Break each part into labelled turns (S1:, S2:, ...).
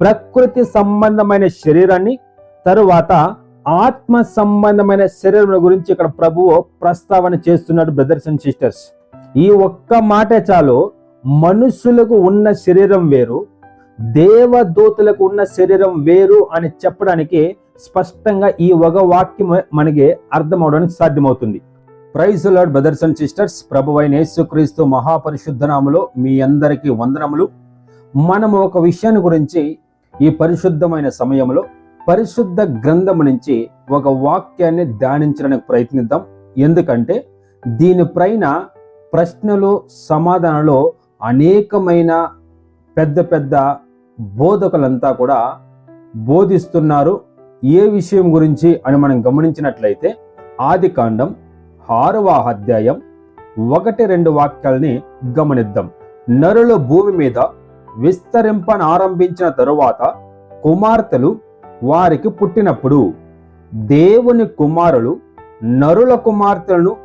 S1: ప్రకృతి సంబంధమైన శరీరాన్ని తరువాత ఆత్మ సంబంధమైన శరీరం గురించి ఇక్కడ ప్రభువు ప్రస్తావన చేస్తున్నాడు బ్రదర్స్ అండ్ సిస్టర్స్. ఈ ఒక్క మాటే చాలు మనుషులకు ఉన్న శరీరం వేరు దేవదూతలకు ఉన్న శరీరం వేరు అని చెప్పడానికి స్పష్టంగా ఈ ఒక వాక్యం మనకి అర్థం అవడానికి సాధ్యమవుతుంది praise Lord brothers and sisters ప్రభు అయిన యేసుక్రీస్తు మహాపరిశుద్ధ నామములో మీ అందరికీ వందనములు. మనము ఒక విషయాన్ని గురించి ఈ పరిశుద్ధమైన సమయంలో పరిశుద్ధ గ్రంథం నుంచి ఒక వాక్యాన్ని ధ్యానించడానికి ప్రయత్నిద్దాం. ఎందుకంటే దీనిపైన ప్రశ్నలు సమాధానాలు అనేకమైన పెద్ద పెద్ద బోధకులంతా కూడా బోధిస్తున్నారు. ఏ విషయం గురించి అని మనం గమనించినట్లయితే ఆది కాండం ఆరవ అధ్యాయం ఒకటి రెండు వాక్యాలని గమనిద్దాం. నరుల భూమి మీద విస్తరింపనారంభించిన తరువాత కుమార్తెలు వారికి పుట్టినప్పుడు దేవుని కుమారులు నరుల కుమార్తెలను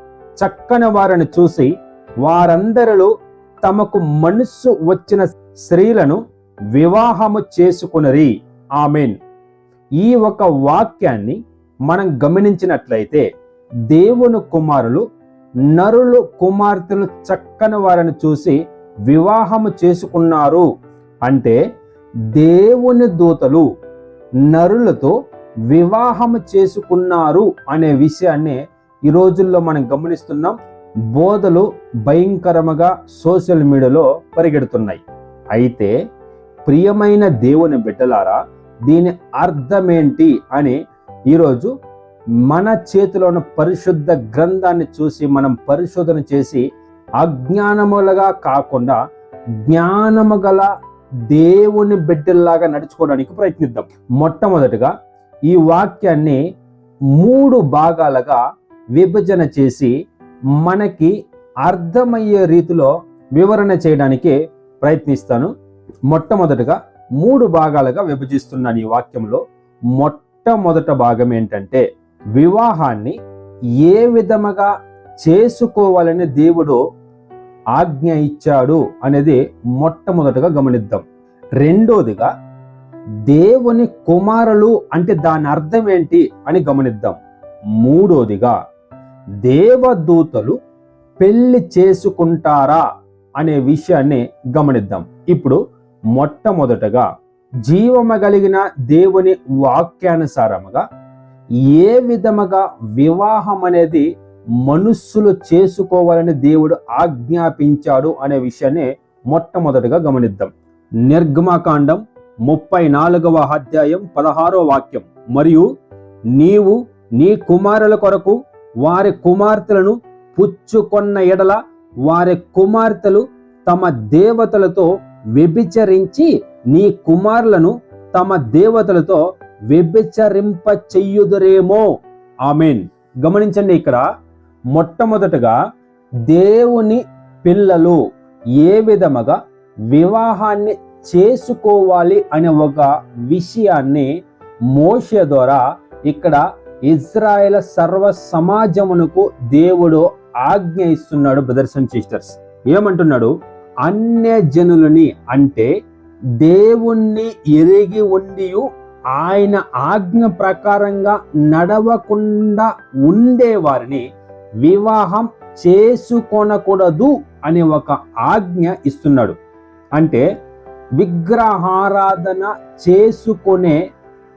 S1: చక్కని వారిని చూసి వారందరిలో తమకు మనస్సు వచ్చిన స్త్రీలను వివాహము చేసుకునరి. ఆమెన్. ఈ ఒక వాక్యాన్ని మనం గమనించినట్లయితే దేవుని కుమారులు నరులు కుమార్తెలు చక్కని వారిని చూసి వివాహము చేసుకున్నారు. అంటే దేవుని దూతలు నరులతో వివాహం చేసుకున్నారు అనే విషయాన్ని ఈ రోజుల్లో మనం గమనిస్తున్నాం. బోధలు భయంకరముగా సోషల్ మీడియాలో పరిగెడుతున్నాయి. అయితే ప్రియమైన దేవుని బిడ్డలారా దీని అర్థమేంటి అని ఈరోజు మన చేతిలో ఉన్న పరిశుద్ధ గ్రంథాన్ని చూసి మనం పరిశోధన చేసి అజ్ఞానములుగా కాకుండా జ్ఞానము గల దేవుని బిడ్డల్లాగా నడుచుకోవడానికి ప్రయత్నిద్దాం. మొట్టమొదటిగా ఈ వాక్యాన్ని మూడు భాగాలుగా విభజన చేసి మనకి అర్థమయ్యే రీతిలో వివరణ చేయడానికి ప్రయత్నిస్తాను. మొట్టమొదటిగా మూడు భాగాలుగా విభజిస్తున్నాను ఈ వాక్యంలో. మొట్టమొదట భాగం ఏంటంటే వివాహాన్ని ఏ విధముగా చేసుకోవాలని దేవుడు ఆజ్ఞ ఇచ్చాడు అనేది మొట్టమొదటగా గమనిద్దాం. రెండోదిగా దేవుని కుమారులు అంటే దాని అర్థం ఏంటి అని గమనిద్దాం. మూడోదిగా దేవదూతలు పెళ్ళి చేసుకుంటారా అనే విషయాన్ని గమనిద్దాం. ఇప్పుడు మొట్టమొదటగా జీవము కలిగిన దేవుని వాక్యానుసారముగా ఏ విధముగా వివాహం అనేది మనుస్సులు చేసుకోవాలని దేవుడు ఆజ్ఞాపించాడు అనే విషయాన్ని మొట్టమొదటిగా గమనిద్దాం. నిర్గమకాండం ముప్పై నాలుగవ అధ్యాయం పదహారో వాక్యం. మరియు నీవు నీ కుమారుల కొరకు వారి కుమార్తెలను పుచ్చుకొన్న ఎడల వారి కుమార్తెలు తమ దేవతలతో వ్యభిచరించి నీ కుమారులను తమ దేవతలతో వ్యభిచరింప చెయ్యుదురేమో. ఆమెన్. గమనించండి ఇక్కడ మొట్టమొదటగా దేవుని పిల్లలు ఏ విధముగా వివాహాన్ని చేసుకోవాలి అనే ఒక విషయాన్ని మోషే ద్వారా ఇక్కడ ఇజ్రాయెల్ సర్వ సమాజమునకు దేవుడు ఆజ్ఞ ఇస్తున్నాడు బ్రదర్స్ అండ్ సిస్టర్స్ ఏమంటున్నాడు? అన్య జనులని అంటే దేవుణ్ణి ఎరిగి ఉండి ఆయన ఆజ్ఞ ప్రకారంగా నడవకుండా ఉండేవారిని వివాహం చేసుకొనకూడదు అనే ఒక ఆజ్ఞ ఇస్తున్నాడు. అంటే విగ్రహారాధన చేసుకునే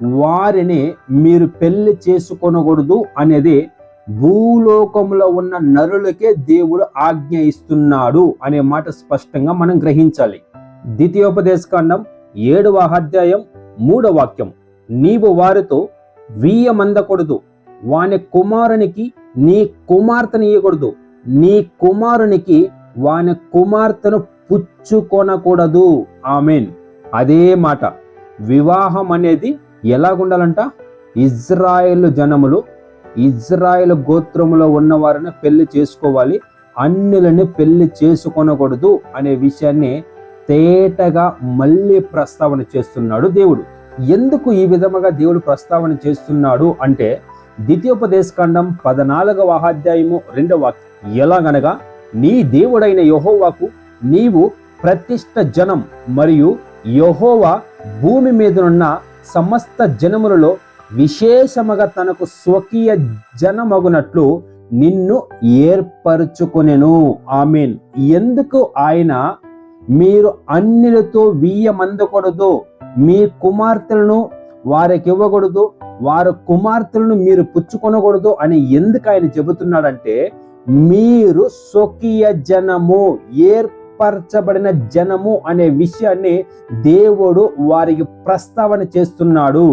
S1: వారిని మీరు పెళ్ళి చేసుకొనకూడదు అనేది భూలోకంలో ఉన్న నరులకే దేవుడు ఆజ్ఞ ఇస్తున్నాడు అనే మాట స్పష్టంగా మనం గ్రహించాలి. ద్వితీయోపదేశకాండం ఏడవ అధ్యాయం మూడవ వాక్యం. నీవు వారితో వీయమందకూడదు. వాని కుమారునికి నీ కుమార్తెను ఇవ్వకూడదు నీ కుమారునికి వాని కుమార్తెను పుచ్చుకొనకూడదు. ఆమెన్. అదే మాట. వివాహం అనేది ఎలాగుండాలంట? ఇజ్రాయెల్ జనములు ఇజ్రాయెల్ గోత్రములో ఉన్నవారిని పెళ్ళి చేసుకోవాలి. అన్యులని పెళ్ళి చేసుకొనకూడదు అనే విషయాన్ని తేటగా మళ్ళీ ప్రస్తావన చేస్తున్నాడు దేవుడు. ఎందుకు ఈ విధముగా దేవుడు ప్రస్తావన చేస్తున్నాడు అంటే ద్వితీయోపదేశకాండం పద్నాలుగవ అధ్యాయము రెండవ వాక్యం. ఎలాగనగా నీ దేవుడైన యహోవాకు నీవు ప్రతిష్ట జనం మరియు యహోవా భూమి మీదనున్న సమస్త జనములలో విశేషముగా తనకు స్వకీయ జనమగునట్లు నిన్ను ఏర్పరచుకునేను. ఆమెన్. ఎందుకు ఆయన మీరు అన్నిలతో వీయమందకూడదు? మీ కుమార్తెలను వారికి ఇవ్వకూడదు వారి కుమార్తెలను మీరు పుచ్చుకొనకూడదు అని ఎందుకు ఆయన చెబుతున్నాడంటే మీరు స్వకీయ జనము ఏర్పరచబడిన జనము అనే విషయాన్ని దేవుడు వారికి ప్రస్తావన చేస్తున్నాడు.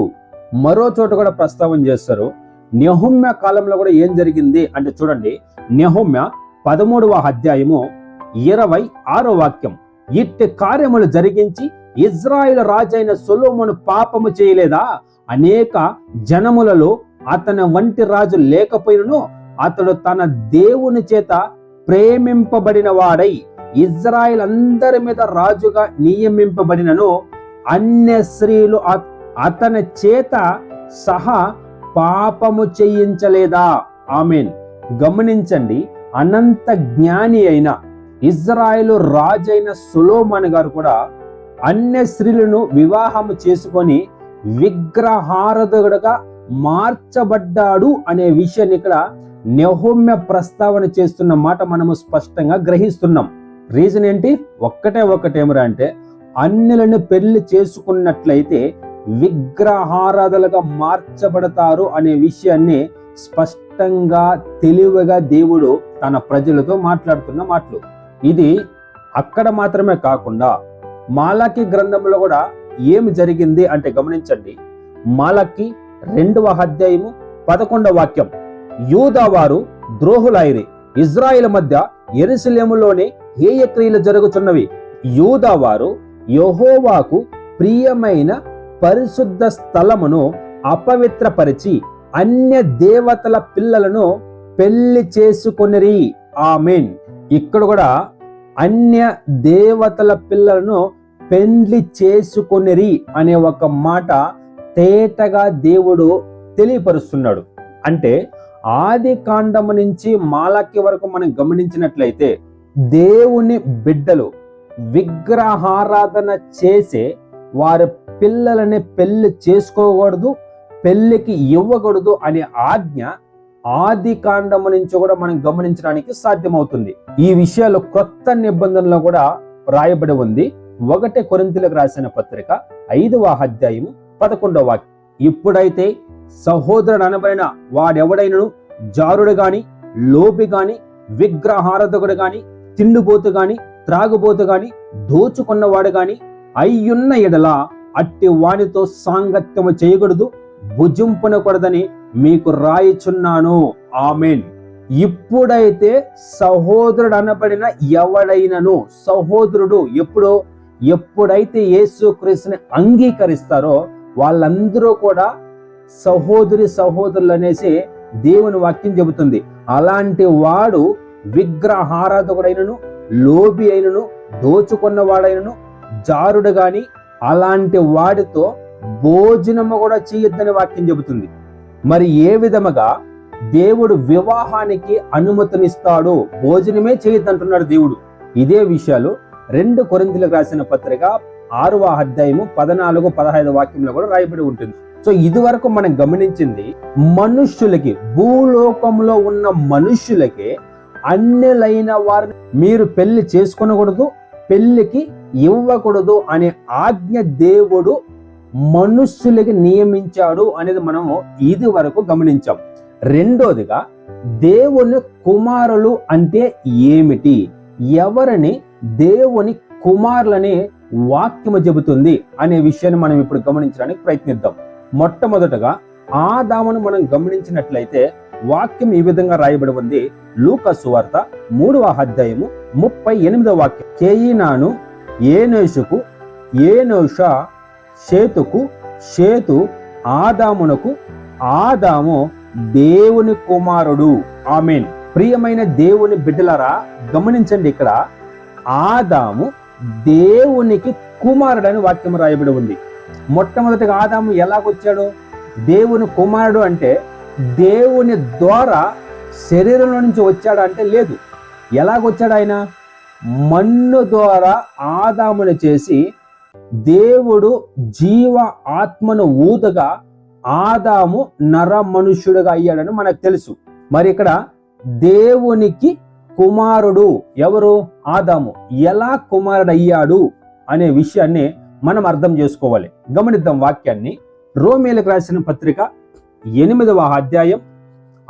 S1: మరో చోట కూడా ప్రస్తావన చేస్తారు. నెహుమ్య కాలంలో కూడా ఏం జరిగింది అంటే చూడండి నెహుమ్య పదమూడవ అధ్యాయము ఇరవై ఆరో వాక్యం. ఇట్టి కార్యములు జరిగించి ఇజ్రాయిల్ రాజైన సొలోమును పాపము చేయలేదా? అనేక జనములలో అతని వంటి రాజు లేకపోయినను అతడు తన దేవుని చేత ప్రేమింపబడిన వాడై ఇజ్రాయిల్ అందరి మీద రాజుగా నియమింపబడినను అన్య స్త్రీలు అతని చేత సహా పాపము చేయించలేదా? ఆమెన్. గమనించండి అనంత జ్ఞాని అయిన ఇజ్రాయిల్ రాజైన సులోమాన్ గారు కూడా అన్య స్త్రీలను వివాహము చేసుకొని విగ్రహారధుడుగా మార్చబడ్డాడు అనే విషయాన్ని ఇక్కడ నెహోమ్య ప్రస్తావన చేస్తున్న మాట మనము స్పష్టంగా గ్రహిస్తున్నాం. రీజన్ ఏంటి? ఒక్కటే ఒక్కటేమరా అంటే అన్యులను పెళ్ళి చేసుకున్నట్లయితే విగ్రహారాధలుగా మార్చబడతారు అనే విషయాన్ని స్పష్టంగా తెలివిగా దేవుడు తన ప్రజలతో మాట్లాడుతున్న మాటలు. ఇది అక్కడ మాత్రమే కాకుండా మాలకి గ్రంథంలో కూడా ఏమి జరిగింది అంటే గమనించండి. మాలకి రెండవ అధ్యాయము పదకొండవ వాక్యం. యూదా వారు ద్రోహులైరి ఇజ్రాయిల్ మధ్య ఎరుసలేములోనే హేయక్రియలు జరుగుతున్నవి యూదా వారు యెహోవాకు ప్రియమైన పరిశుద్ధ స్థలమును అపవిత్రపరిచి అన్య దేవతల పిల్లలను పెళ్ళి చేసుకొనిరి. ఆమెన్. ఇక్కడ కూడా అన్య దేవతల పిల్లలను పెండ్లి చేసుకొనిరి అనే ఒక మాట తేటగా దేవుడు తెలియపరుస్తున్నాడు. అంటే ఆది కాండము నుంచి మాలక్య వరకు మనం గమనించినట్లయితే దేవుని బిడ్డలు విగ్రహారాధన చేసే వారి పిల్లలని పెళ్ళి చేసుకోకూడదు పెళ్ళికి ఇవ్వకూడదు అనే ఆజ్ఞ ఆది కాండము నుంచి కూడా మనం గమనించడానికి సాధ్యమవుతుంది. ఈ విషయాలు కొత్త నిబంధనలో కూడా రాయబడి ఉంది. ఒకటే కొరింతలకు రాసిన పత్రిక ఐదవ అధ్యాయము పదకొండవ వాక్యం. ఇప్పుడైతే సహోదరుడు అనబడిన వాడెవడైనను? జారుడు గాని లోపి గాని విగ్రహారధకుడు గాని తిండిపోతు గాని త్రాగుబోతు గాని దోచుకున్నవాడు గాని అయ్యున్న ఎడల అట్టి వానితో సాంగత్యము చేయకూడదు భుజింపునకూడదని మీకు రాయిచున్నాను. ఆమెన్. ఇప్పుడైతే సహోదరుడు అనబడిన ఎవడైనను సహోదరుడు ఎప్పుడు? ఎప్పుడైతే యేసుక్రీస్తుని అంగీకరిస్తారో వాళ్ళందరూ కూడా సహోదరి సహోదరులు అనేసి దేవుని వాక్యం చెబుతుంది. అలాంటి వాడు విగ్రహారాధకుడైనను లోబి అయినను దోచుకున్నవాడైనను జారుడు గాని అలాంటి వాడితో భోజనము కూడా చేయొద్దని వాక్యం చెబుతుంది. మరి ఏ విధముగా దేవుడు వివాహానికి అనుమతినిస్తాడు భోజనమే చేయొద్దంటున్నాడు దేవుడు. ఇదే విషయాలు రెండు కొరింతలకు రాసిన పత్రిక ఆరవ అధ్యాయము పదనాలుగు పదహైదు వాక్యంలో కూడా రాయబడి ఉంటుంది. సో ఇది వరకు మనం గమనించింది మనుష్యులకి భూలోకంలో ఉన్న మనుష్యులకి అన్యులైన వారిని మీరు పెళ్ళి చేసుకునకూడదు పెళ్ళికి ఇవ్వకూడదు అనే ఆజ్ఞ దేవుడు మనుష్యులకి నియమించాడు అనేది మనము ఇది వరకు గమనించాం. రెండోదిగా దేవుని కుమారులు అంటే ఏమిటి? ఎవరిని దేవుని కుమారులని వాక్యము చెబుతుంది అనే విషయాన్ని మనం ఇప్పుడు గమనించడానికి ప్రయత్నిద్దాం. మొట్టమొదటగా ఆదామును మనం గమనించినట్లయితే వాక్యం ఈ విధంగా రాయబడి ఉంది. లూకసు వార్త మూడవ అధ్యాయము ముప్పై ఎనిమిదవ వాక్యం. కేయినాను ఏనేషుకు ఏనోష షేతుకు షేతు ఆదామునకు ఆదాము దేవుని కుమారుడు. ఆమెన్. ప్రియమైన దేవుని బిడ్డలరా గమనించండి ఇక్కడ. ఆదాము దేవునికి కుమారుడు అని వాక్యం రాయబడి ఉంది. మొట్టమొదటిగా ఆదాము ఎలాగొచ్చాడు? దేవుని కుమారుడు అంటే దేవుని ద్వారా శరీరంలో నుంచి వచ్చాడు అంటే లేదు. ఎలాగొచ్చాడు ఆయన? మన్ను ద్వారా ఆదామును చేసి దేవుడు జీవ ఆత్మను ఊదగా ఆదాము నర మనుష్యుడుగా అయ్యాడని మనకు తెలుసు. మరి ఇక్కడ దేవునికి కుమారుడు ఎవరు? ఆదాము. ఎలా కుమారుడు అయ్యాడు అనే విషయాన్ని మనం అర్థం చేసుకోవాలి. గమనిద్దాం వాక్యాన్ని. రోమేలకు రాసిన పత్రిక ఎనిమిదవ అధ్యాయం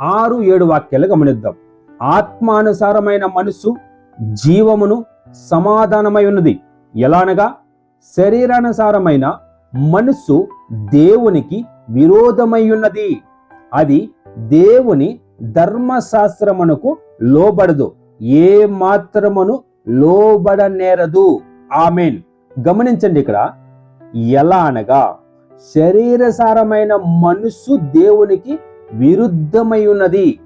S1: ఆరు ఏడు వాక్యాలు గమనిద్దాం. ఆత్మానుసారమైన మనసు జీవమును సమాధానమై ఉన్నది. ఎలానగా? శరీరానుసారమైన మనస్సు దేవునికి విరోధమై ఉన్నది అది దేవుని ధర్మశాస్త్రమునకు లోబడదు. ఏ మాత్రమును లోబడనేరదు. ఆమెన్. గమనించండి ఇక్కడ. ఎలా అనగా శరీరసారమైన మనస్సు దేవునికి విరుద్ధమై ఉన్నది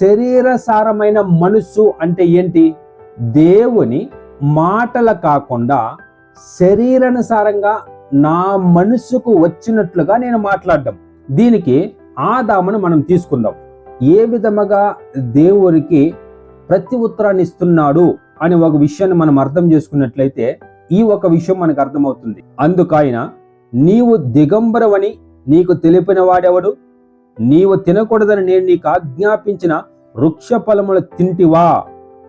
S1: శరీరసారమైన మనస్సు అంటే ఏంటి? దేవుని మాటల కాకుండా శరీరానుసారంగా నా మనసుకు వచ్చినట్లుగా నేను మాట్లాడడం. దీనికి ఆదామును మనం తీసుకుందాం. ఏ విధముగా దేవునికి ప్రతి ఉత్తరాన్ని ఇస్తున్నాడు అనే ఒక విషయాన్ని మనం అర్థం చేసుకున్నట్లయితే ఈ ఒక విషయం మనకు అర్థమవుతుంది. అందుకైన నీవు దిగంబరవని నీకు తెలిపిన వాడెవడు? నీవు తినకూడదని నేను నీకు ఆజ్ఞాపించిన వృక్ష ఫలములు తింటివా?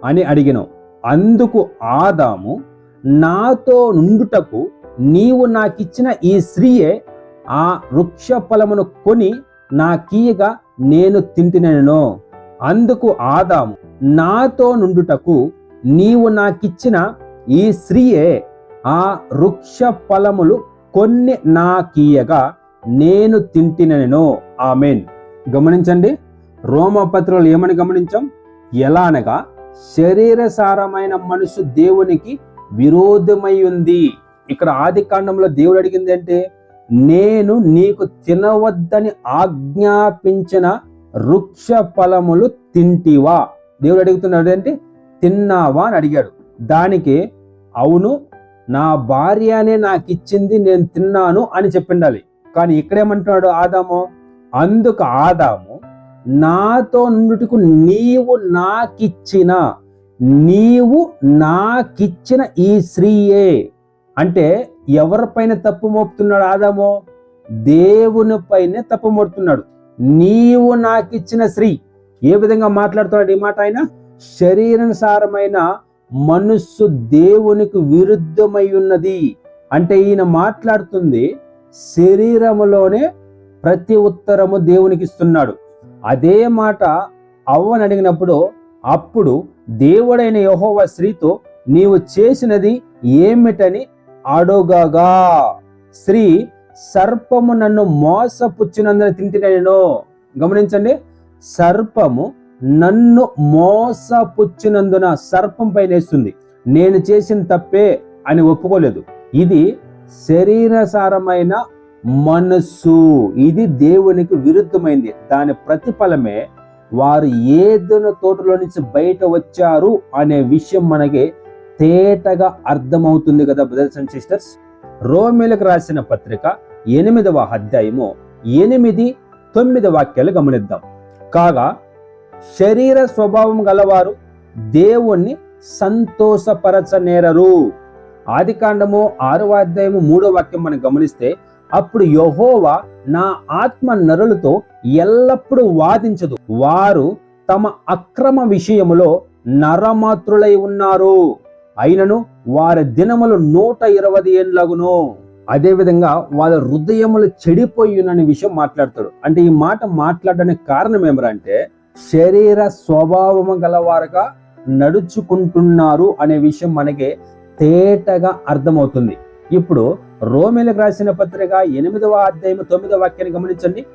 S1: అని అడిగినావు అందుకు ఆదాము నాతో నుండుటకు నీవు నాకిచ్చిన ఈ స్త్రీయే ఆ వృక్ష ఫలమును కొని నాకీయగా నేను తింటినను. అందుకు ఆదాము నాతో నుండుటకు నీవు నాకిచ్చిన ఈ స్త్రీయే ఆ వృక్ష ఫలములు కొన్ని నాకీయగా నేను తింటినను. ఆమెన్. గమనించండి రోమపత్రులు ఏమని గమనించాం? ఎలా అనగా శరీరసారమైన మనసు దేవునికి విరోధమై ఉంది ఇక్కడ ఆది కాండంలో దేవుడు అడిగింది అంటే నేను నీకు తినవద్దని ఆజ్ఞాపించిన వృక్ష ఫలములు తింటివా? దేవుడు అడుగుతున్నాడు ఏంటి తిన్నావా అని అడిగాడు. దానికి అవును నా భార్యనే నాకు ఇచ్చింది నేను తిన్నాను అని చెప్పిండాలి. కానీ ఇక్కడేమంటున్నాడు ఆదాము? అందుకు ఆదాము నాతో నుండుటకు నీవు నాకిచ్చిన నీవు నాకిచ్చిన ఈ స్త్రీయే. అంటే ఎవరిపైన తప్పు మోపుతున్నాడు ఆదామో? దేవుని పైన తప్పు మోపుతున్నాడు. నీవు నాకిచ్చిన స్త్రీ. ఏ విధంగా మాట్లాడుతున్నాడు ఈ మాట ఆయన? శరీరానుసారమైన మనస్సు దేవునికి విరుద్ధమై ఉన్నది. అంటే ఈయన మాట్లాడుతుంది శరీరములోనే ప్రతి ఉత్తరము దేవునికి ఇస్తున్నాడు అదే మాట అవ్వని అడిగినప్పుడు అప్పుడు దేవుడైన యహోవ స్త్రీతో నీవు చేసినది ఏమిటని అడుగగా. స్త్రీ సర్పము నన్ను మోసపుచ్చినందున తింటిన నేను గమనించండి సర్పము నన్ను మోసపుచ్చినందున సర్పం పైన వేస్తుంది. నేను చేసిన తప్పే అని ఒప్పుకోలేదు. ఇది శరీరసారమైన మనస్సు. ఇది దేవునికి విరుద్ధమైంది. దాని ప్రతిఫలమే వారు ఏదైనా తోటలో నుంచి బయట వచ్చారు అనే విషయం మనకి తేటగా అర్థమవుతుంది కదా బ్రదర్స్ అండ్ సిస్టర్స్ రోమిలకు రాసిన పత్రిక ఎనిమిదవ అధ్యాయము ఎనిమిది తొమ్మిది వాక్యాలు గమనిద్దాం. కాగా శరీర స్వభావం గలవారు దేవుణ్ణి సంతోషపరచనేరరు. ఆది కాండము ఆరవ అధ్యాయము మూడో వాక్యం మనం గమనిస్తే అప్పుడు యహోవా నా ఆత్మ నరులతో ఎల్లప్పుడూ వాదించదు. వారు తమ అక్రమ విషయములో నరమాత్రులై ఉన్నారు. అయినను వారి దినములు నూట ఇరవై ఏళ్ళగును. అదేవిధంగా వాళ్ళ హృదయములు చెడిపోయినని విషయం మాట్లాడతాడు. అంటే ఈ మాట మాట్లాడడానికి కారణం ఏమరంటే శరీర స్వభావము గలవారుగా నడుచుకుంటున్నారు అనే విషయం మనకి తేటగా అర్థమవుతుంది. ఇప్పుడు రోమిలకు రాసిన పత్రిక ఎనిమిదవ అధ్యాయం తొమ్మిదవ వాక్యాన్ని గమనించండి.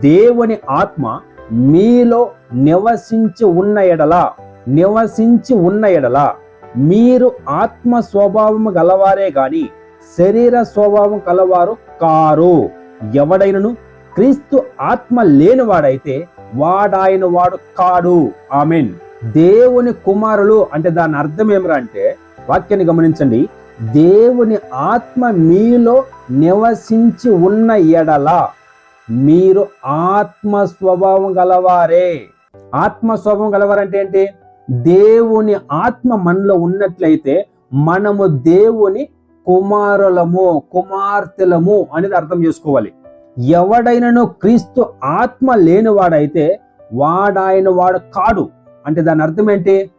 S1: దేవుని ఆత్మ మీలో నివసించి ఉన్న ఎడల నివసించి ఉన్న ఎడల మీరు ఆత్మ స్వభావము గలవారే గాని శరీర స్వభావం కలవారు కారు. ఎవడైనను? క్రీస్తు ఆత్మ లేనివాడైతే వాడాయన వాడు కాడు. ఆమెన్. దేవుని కుమారులు అంటే దాని అర్థం ఏమిరా అంటే వాక్యాన్ని గమనించండి. దేవుని ఆత్మ మీలో నివసించి ఉన్న ఎడల మీరు ఆత్మ స్వభావం గలవారే. ఆత్మ స్వభావం గలవారంటే ఏంటి? దేవుని ఆత్మ మనలో ఉన్నట్లయితే మనము దేవుని కుమారులము కుమార్తెలము అనేది అర్థం చేసుకోవాలి. ఎవడైనను క్రీస్తు ఆత్మ లేనివాడైతే వాడాయన వాడు కాడు. అంటే దాని అర్థం ఏంటి?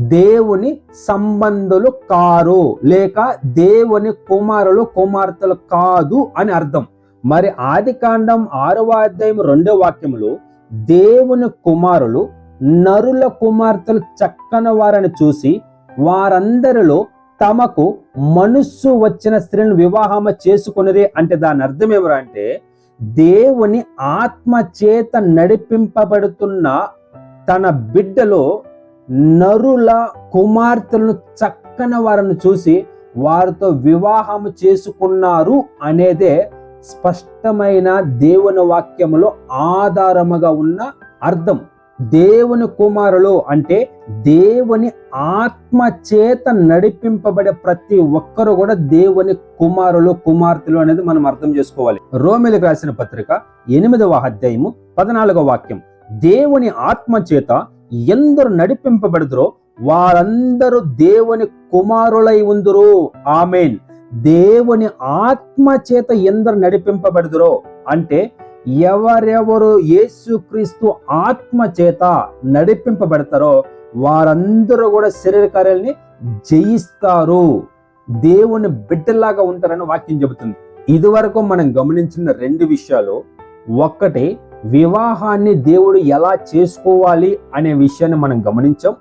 S1: దేవుని సంబంధులు కారు లేక దేవుని కుమారులు కుమార్తెలు కాదు అని అర్థం. మరి ఆది కాండం ఆరవ అధ్యాయం రెండో వాక్యములు దేవుని కుమారులు నరుల కుమార్తెలు చక్కని వారని చూసి వారందరిలో తమకు మనస్సు వచ్చిన స్త్రీలను వివాహం చేసుకున్నదే అంటే దాని అర్థం ఏమరా అంటే దేవుని ఆత్మ చేత నడిపింపబడుతున్న తన బిడ్డలో నరుల కుమార్తెలను చక్కన వారిని చూసి వారితో వివాహం చేసుకున్నారు అనేదే స్పష్టమైన దేవుని వాక్యములో ఆధారముగా ఉన్న అర్థం. దేవుని కుమారులు అంటే దేవుని ఆత్మ చేత నడిపింపబడే ప్రతి ఒక్కరు కూడా దేవుని కుమారులు కుమార్తెలు అనేది మనం అర్థం చేసుకోవాలి. రోమిలకు రాసిన పత్రిక ఎనిమిదవ అధ్యాయము పద్నాలుగవ వాక్యం. దేవుని ఆత్మ చేత ఎందరు నడిపింపబడుదురో వారందరూ దేవుని కుమారులై ఉందరు. ఆమెన్. దేవుని ఆత్మ చేత ఎందరు నడిపింపబడుదురో అంటే ఎవరెవరు యేసుక్రీస్తు ఆత్మ చేత నడిపింపబడతారో వారందరూ కూడా శరీర కార్యాలని జయిస్తారు. దేవుని బిడ్డలాగా ఉంటారని వాక్యం చెబుతుంది. ఇదివరకు మనం గమనించిన రెండు విషయాలు. ఒక్కటి వివాహాన్ని దేవుడు ఎలా చేసుకోవాలి అనే విషయాన్ని మనం గమనించాం.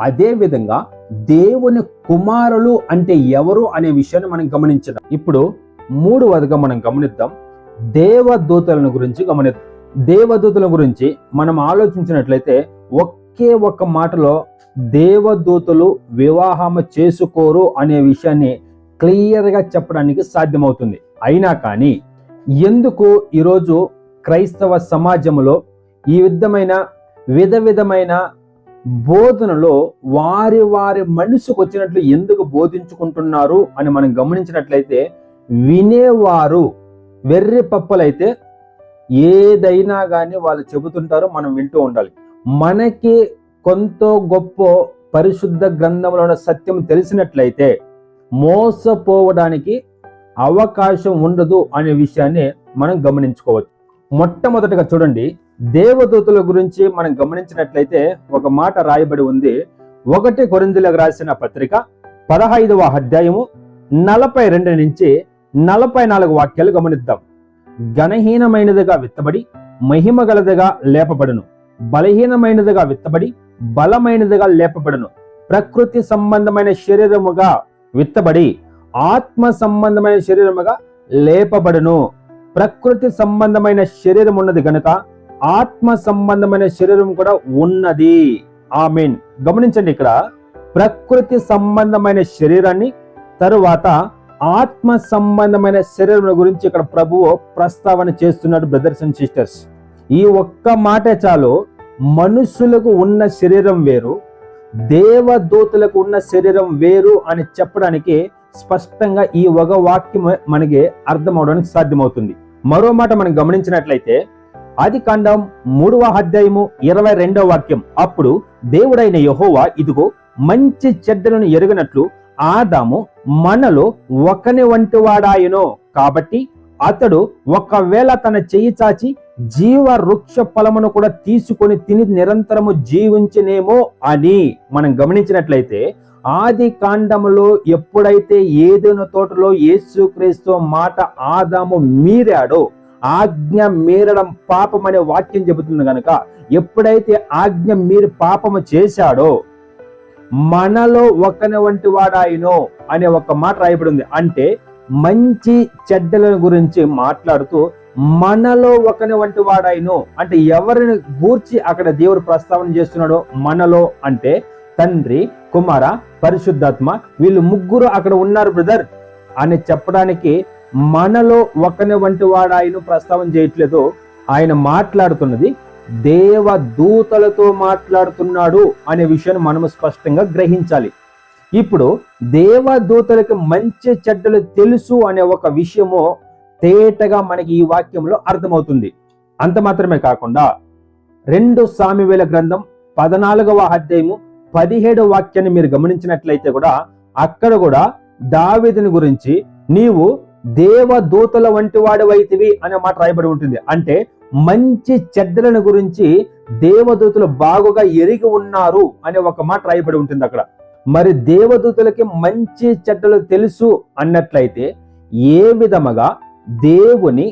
S1: అదే విధంగా దేవుని కుమారులు అంటే ఎవరు అనే విషయాన్ని మనం గమనించడం. ఇప్పుడు మూడవదిగా మనం గమనిద్దాం. దేవదూతలను గురించి గమనిద్దాం. దేవదూతల గురించి మనం ఆలోచించినట్లయితే ఒకే ఒక్క మాటలో దేవదూతలు వివాహము చేసుకోరు అనే విషయాన్ని క్లియర్గా చెప్పడానికి సాధ్యమవుతుంది. అయినా కానీ ఎందుకు ఈరోజు క్రైస్తవ సమాజంలో ఈ విధమైన విధ విధమైన బోధనలో వారి వారి మనసుకు వచ్చినట్లు ఎందుకు బోధించుకుంటున్నారు అని మనం గమనించినట్లయితే వినేవారు వెర్రి పప్పలైతే ఏదైనా కానీ వాళ్ళు చెబుతుంటారో మనం వింటూ ఉండాలి. మనకి కొంత గొప్ప పరిశుద్ధ గ్రంథంలో ఉన్న సత్యం తెలిసినట్లయితే మోసపోవడానికి అవకాశం ఉండదు అనే విషయాన్ని మనం గమనించుకోవచ్చు. మొట్టమొదటిగా చూడండి దేవదూతుల గురించి మనం గమనించినట్లయితే ఒక మాట రాయబడి ఉంది. ఒకటి కొరిందులకు రాసిన పత్రిక పదహైదవ అధ్యాయము నలభై రెండు నుంచి నలభై నాలుగు వాక్యాలు గమనిద్దాం. ఘనహీనమైనదిగా విత్తబడి మహిమ గలదిగా లేపబడును. బలహీనమైనదిగా విత్తబడి బలమైనదిగా లేపబడును. ప్రకృతి సంబంధమైన శరీరముగా విత్తబడి ఆత్మ సంబంధమైన శరీరముగా లేపబడును. ప్రకృతి సంబంధమైన శరీరం ఉన్నది గనుక ఆత్మ సంబంధమైన శరీరం కూడా ఉన్నది. ఆమెన్. గమనించండి ఇక్కడ. ప్రకృతి సంబంధమైన శరీరాన్ని తరువాత ఆత్మ సంబంధమైన శరీరం గురించి ఇక్కడ ప్రభువు ప్రస్తావన చేస్తున్నాడు బ్రదర్స్ అండ్ సిస్టర్స్. ఈ ఒక్క మాట చాలు. మనుషులకు ఉన్న శరీరం వేరు దేవదూతలకు ఉన్న శరీరం వేరు అని చెప్పడానికి స్పష్టంగా ఈ ఒక వాక్యం మనకి అర్థం అవడానికి సాధ్యమవుతుంది. మరో మాట మనం గమనించినట్లయితే ఆది కాండం మూడవ అధ్యాయము ఇరవై రెండవ వాక్యం. అప్పుడు దేవుడైన యహోవా ఇదిగో మంచి చెడ్డలను ఎరుగనట్లు ఆదాము మనలో ఒకని వంటి వాడాయనో కాబట్టి అతడు ఒకవేళ తన చెయ్యి చాచి జీవ వృక్ష ఫలమును కూడా తీసుకొని తిని నిరంతరము జీవించనేమో అని మనం గమనించినట్లయితే ఆది కాండములో ఎప్పుడైతే ఏదైనా తోటలో యేసుక్రీస్తు మాట ఆదాము మీరాడో ఆజ్ఞ మీరడం పాపం అనే వాక్యం చెబుతుంది కనుక ఎప్పుడైతే ఆజ్ఞ మీరు పాపము చేశాడో మనలో ఒకని వంటి వాడాయినో అనే ఒక మాట రాయబడి ఉంది అంటే మంచి చెడ్డల గురించి మాట్లాడుతూ మనలో ఒకని వంటి వాడాయినో అంటే ఎవరిని గూర్చి అక్కడ దేవుడు ప్రస్తావన చేస్తున్నాడో మనలో అంటే తండ్రి కుమార పరిశుద్ధాత్మ వీళ్ళు ముగ్గురు అక్కడ ఉన్నారు బ్రదర్. అని చెప్పడానికి మనలో ఒకని వంటి వాడు ఆయన ప్రస్తావన చేయట్లేదు. ఆయన మాట్లాడుతున్నది దేవ దూతలతో మాట్లాడుతున్నాడు అనే విషయాన్ని మనము స్పష్టంగా గ్రహించాలి. ఇప్పుడు దేవదూతలకు మంచి చెడ్డలు తెలుసు అనే ఒక విషయము తేటగా మనకి ఈ వాక్యంలో అర్థమవుతుంది. అంత మాత్రమే కాకుండా రెండు సామివేల గ్రంథం పద్నాలుగవ అధ్యాయము పదిహేడు వాక్యాన్ని మీరు గమనించినట్లయితే కూడా అక్కడ కూడా దావేదిని గురించి నీవు దేవదూతల వంటి వాడివైతివి అనే మాట రాయబడి ఉంటుంది. అంటే మంచి చెడ్డలను గురించి దేవదూతలు బాగుగా ఎరిగి ఉన్నారు అనే ఒక మాట రాయబడి ఉంటుంది అక్కడ. మరి దేవదూతలకి మంచి చెడ్డలు తెలుసు అన్నట్లయితే ఏ విధముగా దేవుని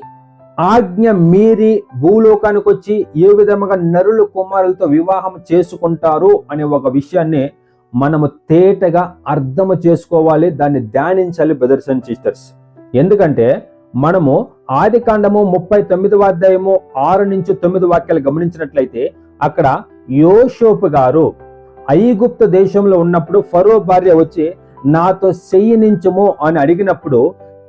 S1: ఆజ్ఞ మీరి భూలోకానికి వచ్చి ఏ విధముగా నరులు కుమారులతో వివాహం చేసుకుంటారు అనే ఒక విషయాన్ని మనము తేటగా అర్థము చేసుకోవాలి దాన్ని ధ్యానించాలి బ్రదర్స్ అండ్ సిస్టర్స్. ఎందుకంటే మనము ఆది కాండము ముప్పై తొమ్మిదవ అధ్యాయము ఆరు నుంచి తొమ్మిది వాక్యాలు గమనించినట్లయితే అక్కడ యోషోపు గారు ఐగుప్త దేశంలో ఉన్నప్పుడు ఫరో భార్య వచ్చి నాతో చెయ్యనించము అని అడిగినప్పుడు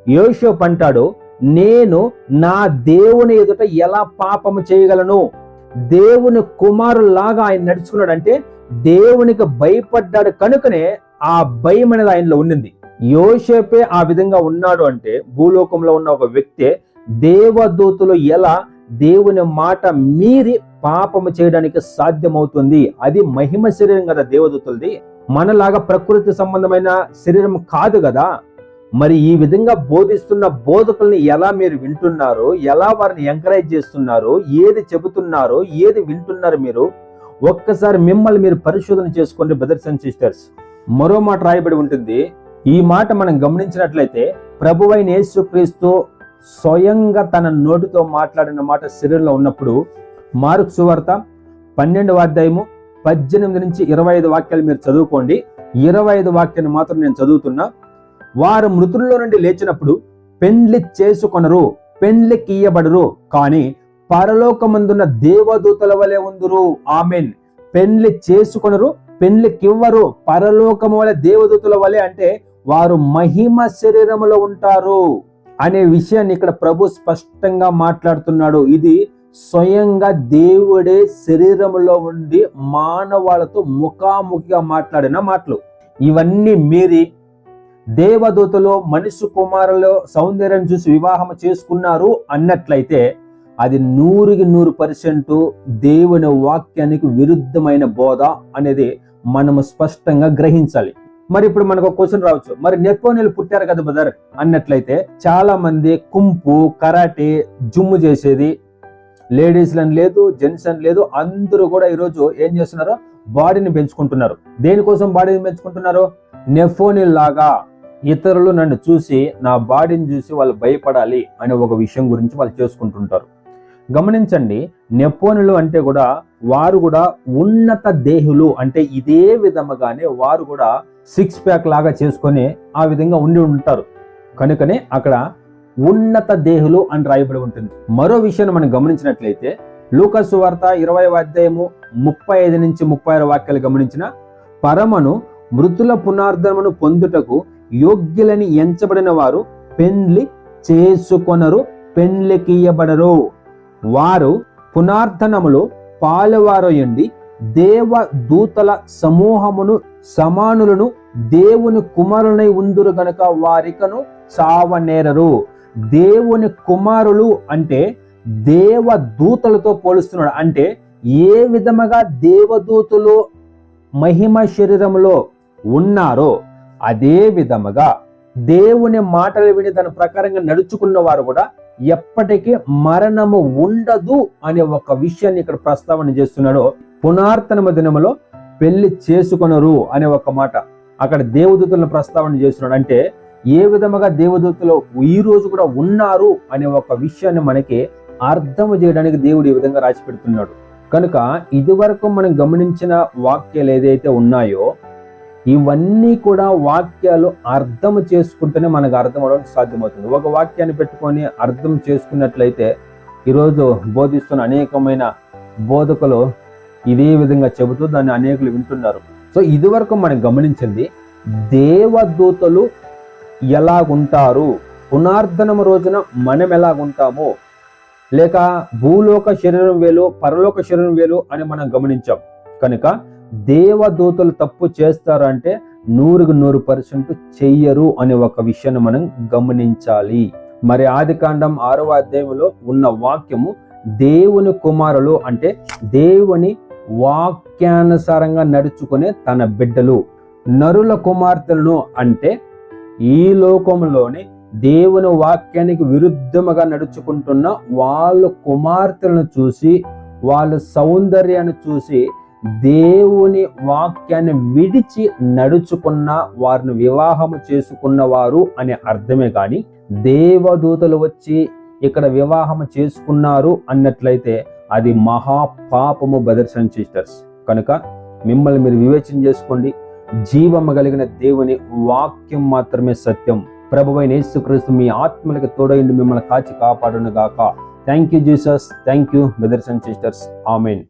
S1: యోషోప్ అంటాడు నేను నా దేవుని ఎదుట ఎలా పాపము చేయగలను? దేవుని కుమారులాగా ఆయన నడుచుకున్నాడు అంటే దేవునికి భయపడ్డాడు కనుకనే ఆ భయం అనేది ఆయనలో ఉండింది. యోషేపే ఆ విధంగా ఉన్నాడు అంటే భూలోకంలో ఉన్న ఒక వ్యక్తే దేవదూతులు ఎలా దేవుని మాట మీరి పాపము చేయడానికి సాధ్యమవుతుంది? అది మహిమ శరీరం కదా దేవదూతులది. మనలాగా ప్రకృతి సంబంధమైన శరీరం కాదు కదా. మరి ఈ విధంగా బోధిస్తున్న బోధకుల్ని ఎలా మీరు వింటున్నారు ఎలా వారిని ఎంకరేజ్ చేస్తున్నారు ఏది చెబుతున్నారు ఏది వింటున్నారు మీరు ఒక్కసారి మిమ్మల్ని మీరు పరిశోధన చేసుకోండి బ్రదర్స్ అండ్ సిస్టర్స్. మరో మాట రాయబడి ఉంటుంది. ఈ మాట మనం గమనించినట్లయితే ప్రభువైన యేసుక్రీస్తు స్వయంగా తన నోటితో మాట్లాడిన మాట శరీరంలో ఉన్నప్పుడు మార్క్ సువార్త పన్నెండవ అధ్యాయము పద్దెనిమిది నుంచి ఇరవై ఐదు వాక్యాలు మీరు చదువుకోండి. ఇరవై ఐదు వాక్యాన్ని మాత్రం నేను చదువుతున్నా. వారు మృతుల్లో నుండి లేచినప్పుడు పెండ్లి చేసుకొనరు పెండ్లి కీయబడరు కానీ పరలోకమందున్న దేవదూతల వలె ఉందురు. ఆమెన్. పెండ్లి చేసుకొనరు పెండ్లికివ్వరు పరలోకము వలె దేవదూతల వలె అంటే వారు మహిమ శరీరములో ఉంటారు అనే విషయాన్ని ఇక్కడ ప్రభు స్పష్టంగా మాట్లాడుతున్నాడు. ఇది స్వయంగా దేవుడే శరీరములో ఉండి మానవాళతో ముఖాముఖిగా మాట్లాడిన మాటలు. ఇవన్నీ మీరి దేవదూతలో మనిషి కుమారులు సౌందర్యం చూసి వివాహం చేసుకున్నారు అన్నట్లయితే అది నూరుకి నూరు పర్సెంట్ దేవుని వాక్యానికి విరుద్ధమైన బోధ అనేది మనము స్పష్టంగా గ్రహించాలి. మరి ఇప్పుడు మనకు ఒక క్వశ్చన్ రావచ్చు. మరి నెప్పోనీలు పుట్టారు కదా బ్రదర్? అన్నట్లయితే చాలా మంది కుంపు కరాటే జుమ్ము చేసేది. లేడీస్ అని లేదు జెంట్స్ అని లేదు అందరూ కూడా ఈరోజు ఏం చేస్తున్నారు? బాడీని పెంచుకుంటున్నారు. దేనికోసం బాడీని పెంచుకుంటున్నారు? నెఫోనిల్ లాగా ఇతరులు నన్ను చూసి నా బాడీని చూసి వాళ్ళు భయపడాలి అనే ఒక విషయం గురించి వాళ్ళు చేసుకుంటుంటారు. గమనించండి నెపోనులు అంటే కూడా వారు కూడా ఉన్నత దేహులు అంటే ఇదే విధముగానే వారు కూడా సిక్స్ ప్యాక్ లాగా చేసుకొని ఆ విధంగా ఉండి ఉంటారు. కనుకనే అక్కడ ఉన్నత దేహులు అని రాయబడి ఉంటుంది. మరో విషయాన్ని మనం గమనించినట్లయితే లూకస్ వార్త ఇరవై అధ్యాయము ముప్పై ఐదు నుంచి ముప్పై ఆరు వాక్యాలు గమనించిన పరమను మృతుల పునార్ధమును పొందుటకు యోగ్యులని ఎంచబడిన వారు పెండ్లి చేసుకొనరు పెండ్లికియబడరు వారు పునార్థనములో పాలువారయండి దేవ దూతల సమూహమును సమానులను దేవుని కుమారులై ఉందురు గనుక వారికను చావనేరరు. దేవుని కుమారులు అంటే దేవ దూతలతో పోలుస్తున్నాడు. అంటే ఏ విధముగా దేవదూతలు మహిమ శరీరంలో ఉన్నారో అదే విధముగా దేవుని మాటలు విని దాని ప్రకారంగా నడుచుకున్న వారు కూడా ఎప్పటికీ మరణము ఉండదు అనే ఒక విషయాన్ని ఇక్కడ ప్రస్తావన చేస్తున్నాడు. పునార్తనమ దినములో పెళ్ళి చేసుకొనరు అనే ఒక మాట అక్కడ దేవదూతలను ప్రస్తావన చేస్తున్నాడు. అంటే ఏ విధముగా దేవదూతలు ఈ రోజు కూడా ఉన్నారు అనే ఒక విషయాన్ని మనకి అర్థం చేయడానికి దేవుడు ఈ విధంగా రాసి పెడుతున్నాడు. కనుక ఇదివరకు మనం గమనించిన వాక్యాలు ఏదైతే ఉన్నాయో ఇవన్నీ కూడా వాక్యాలు అర్థం చేసుకుంటేనే మనకు అర్థం అవడానికి సాధ్యమవుతుంది. ఒక వాక్యాన్ని పెట్టుకొని అర్థం చేసుకున్నట్లయితే ఈరోజు బోధిస్తున్న అనేకమైన బోధకులు ఇదే విధంగా చెబుతూ దాన్ని అనేకులు వింటున్నారు. సో ఇదివరకు మనం గమనించింది దేవదూతలు ఎలాగుంటారు? పునార్ధనం రోజున మనం ఎలాగుంటాము? లేక భూలోక శరీరం వేలు పరలోక శరీరం వేలు అని మనం గమనించాం. కనుక దేవదూతలు తప్పు చేస్తారంటే నూరుకు నూరు పర్సెంట్ చెయ్యరు అనే ఒక విషయాన్ని మనం గమనించాలి. మరి ఆది కాండం ఆరవ అధ్యాయంలో ఉన్న వాక్యము దేవుని కుమారులు అంటే దేవుని వాక్యానుసారంగా నడుచుకునే తన బిడ్డలు. నరుల కుమార్తెలను అంటే ఈ లోకంలోని దేవుని వాక్యానికి విరుద్ధముగా నడుచుకుంటున్న వాళ్ళ కుమార్తెలను చూసి వాళ్ళ సౌందర్యాన్ని చూసి దేవుని వాక్యాన్ని విడిచి నడుచుకున్న వారిని వివాహము చేసుకున్న వారు అనే అర్థమే కానీ దేవదూతలు వచ్చి ఇక్కడ వివాహం చేసుకున్నారు అన్నట్లయితే అది మహా పాపము బ్రదర్స్ సిస్టర్స్. కనుక మిమ్మల్ని మీరు వివేచన చేసుకోండి. జీవము కలిగిన దేవుని వాక్యం మాత్రమే సత్యం. ప్రభువైన యేసుక్రీస్తు మీ ఆత్మలకు తోడైండి మిమ్మల్ని కాచి కాపాడును గాక thank you Jesus thank you brothers and sisters amen